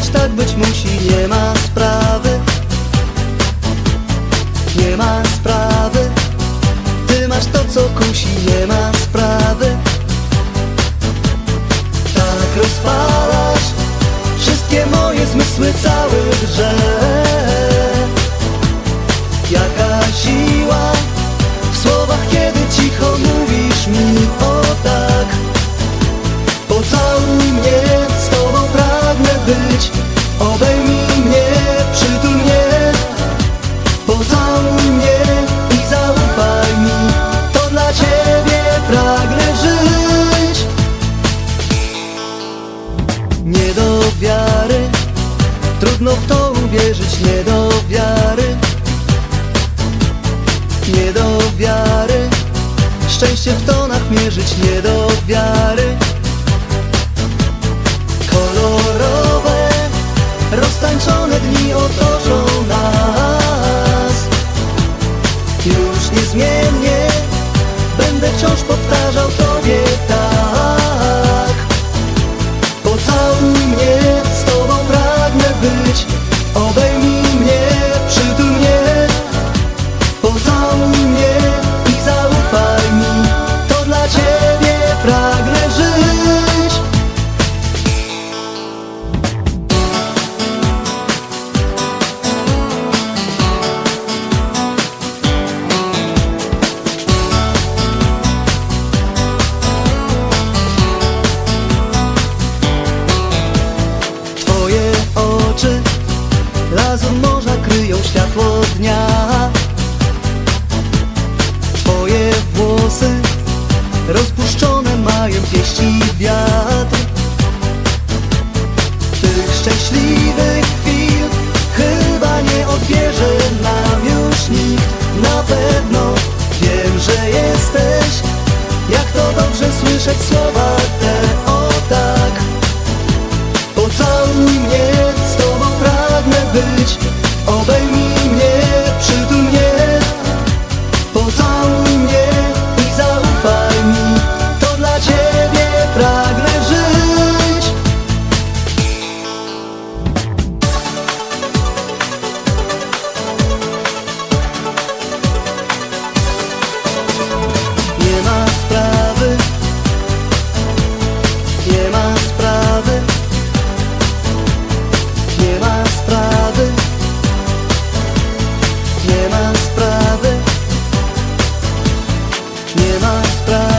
tak być musi, nie ma sprawy. Nie ma sprawy. Ty masz to co kusi, nie ma sprawy. Tak rozpalasz Wszystkie moje zmysły cały drże Nie do wiary. Trudno w to uwierzyć, nie do wiary. Nie do wiary. Szczęście w tonach mierzyć, nie do wiary światło dnia. Twoje włosy Rozpuszczone mają pieści wiatr. Tych szczęśliwych chwil Chyba nie odbierze nam już nikt. Na pewno wiem, że jesteś. Jak to dobrze słyszeć słowa nie ma sprawy.